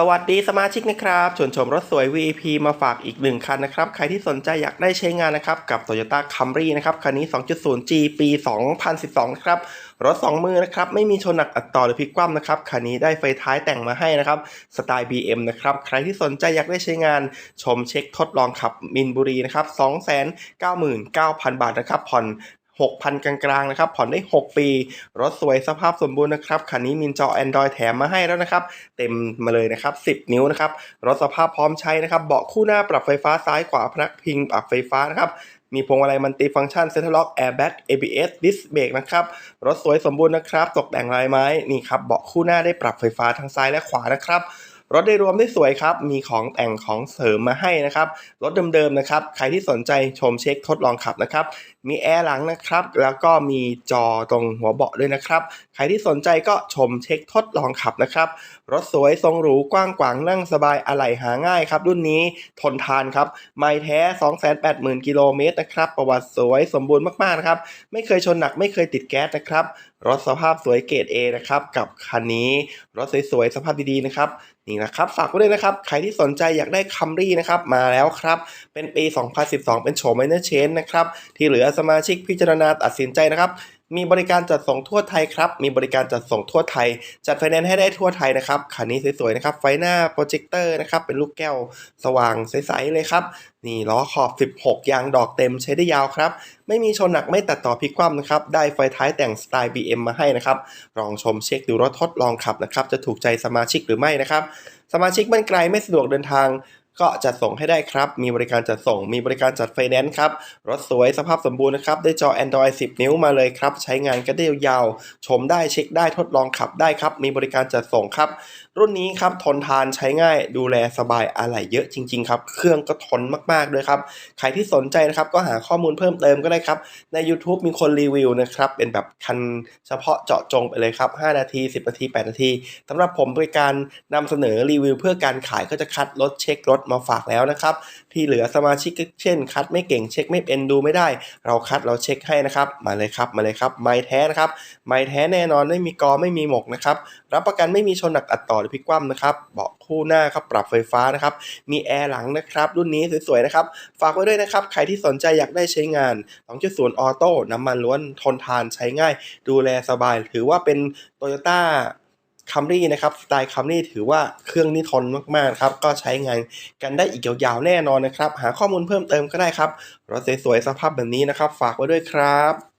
สวัสดีสมาชิกนะครับชวนชมรถสวย VP มาฝากอีกหนึ่งคันนะครับ ใครที่สนใจอยากได้ใช้งานนะครับกับ Toyota Camry นะครับ คันนี้ 2.0G ปี 2012 ครับ รถ 2 มือนะครับ ไม่มีชนหนักอัดต่อหรือพลิกคว่ำนะครับ คันนี้ได้ไฟท้ายแต่งมาให้นะครับ สไตล์ BM นะครับ ใครที่สนใจอยากได้ใช้งานชมเช็คทดลองขับมินบุรีนะครับ 299,000 บาทนะครับผ่อน 6,000 กลางๆนะครับผ่อนได้ 6 ปี รถสวยสภาพสมบูรณ์นะครับคันนี้มีจอ Android แถมมาให้แล้วนะครับ เต็มมาเลยนะครับ 10 นิ้วนะครับรถสภาพพร้อมใช้นะครับเบาะคู่หน้าปรับไฟฟ้าซ้ายขวาพนักพิงปรับไฟฟ้านะครับมีพวงมาลัยมันติฟังก์ชันเซ็นทรัลล็อกแอร์แบ็ก ABS ดิสเบรกนะครับ รถสวยสมบูรณ์นะครับ ตกแต่งลายไม้ นี่ครับ เบาะคู่หน้าได้ปรับไฟฟ้าทั้งซ้ายและขวานะครับ รถได้รวมได้สวยครับ มีของแต่งของเสริมมาให้นะครับ รถเดิมๆนะครับ ใครที่สนใจชมเช็คทดลองขับนะครับ มีแอร์หลังนะครับ แล้วก็มีจอตรงหัวเบาะด้วยนะครับ ใครที่สนใจก็ชมเช็คทดลองขับนะครับ รถสวยทรงหรูกว้างขวางนั่งสบายอะไหล่หาง่ายครับ รุ่นนี้ทนทานครับไม่แท้ 280,000กิโลเมตรนะครับ ประวัติสวยสมบูรณ์มากๆนะครับ ไม่เคยชนหนักไม่เคยติดแก๊สนะครับ รถสภาพสวยเกรด A นะครับ กับคันนี้ รถสวยๆสภาพดีๆนะครับ นี่นะครับฝากไว้ด้วยนะครับ ใครที่สนใจอยากได้คัมรี่นะครับมาแล้วครับ เป็นปี 2012 เป็นโฉมไมเนอร์เชนนะครับ ที่เหลือสมาชิกพิจารณาตัดสินใจนะครับ มีบริการจัดส่งทั่วไทยครับ มีบริการจัดส่งทั่วไทย จัดไฟแนนซ์ให้ได้ทั่วไทยนะครับคันนี้สวยๆนะครับ ไฟหน้าโปรเจคเตอร์นะครับ เป็นลูกแก้วสว่างใสๆเลยครับ นี่ล้อขอบ 16 ยางดอกเต็มใช้ได้ยาวครับ ไม่มีชนหนักไม่ตัดต่อพลิกคว่ำนะครับ ได้ไฟท้ายแต่งสไตล์ BM มาให้นะครับ ลองชมเช็คดูรถทดลองขับนะครับ จะถูกใจสมาชิกหรือไม่นะครับ สมาชิกบ้านไกลไม่สะดวกเดินทาง ก็จัดส่งให้ได้ครับ มีบริการจัดส่ง มีบริการจัดไฟแนนซ์ครับ รถสวยสภาพสมบูรณ์นะครับ ได้จอ Android 10 นิ้วมาเลยครับ ใช้งานกันได้ยาวๆชมได้เช็คได้ทดลองขับได้ครับ มีบริการจัดส่งครับ รุ่นนี้ครับทนทานใช้ง่ายดูแลสบายอะไหล่เยอะจริง ๆ ครับ เครื่องก็ทนมากๆด้วยครับ ใครที่สนใจนะครับก็หาข้อมูลเพิ่มเติมก็ได้ครับ ใน YouTube มีคนรีวิวนะครับ เป็นแบบคันเฉพาะเจาะจงไปเลยครับ 5 นาที 10 นาที 8 นาทีสำหรับผมบริการนำเสนอรีวิว เพื่อการขายก็จะคัดรถเช็ครถมาฝากแล้วนะครับ ที่เหลือสมาชิกเช่น คัดไม่เก่งเช็คไม่เป็นดูไม่ได้ เราคัดเราเช็คให้นะครับมาเลยครับมาเลยครับไม้แท้นะครับไม้แท้แน่นอนไม่มีกอไม่มีหมกนะครับรับประกันไม่มีชนหนักอัดต่อหรือพลิกคว่ำนะครับเบาะคู่หน้าครับปรับไฟฟ้านะครับมีแอร์หลังนะครับรุ่นนี้สวยๆนะครับฝากไว้ด้วยนะครับใครที่สนใจอยากได้ใช้งาน2.0ออโต้น้ำมันล้วนทนทานใช้ง่าย ดูแลสบาย ถือว่าเป็น Toyota คัมรี่นะครับสไตล์คัมรี่ถือว่าเครื่องนี้ทนมากๆครับก็ใช้งานกันได้อีกยาวๆแน่นอนนะครับ หาข้อมูลเพิ่มเติมก็ได้ครับรถสวยๆสภาพแบบนี้นะครับ ฝากไว้ด้วยครับ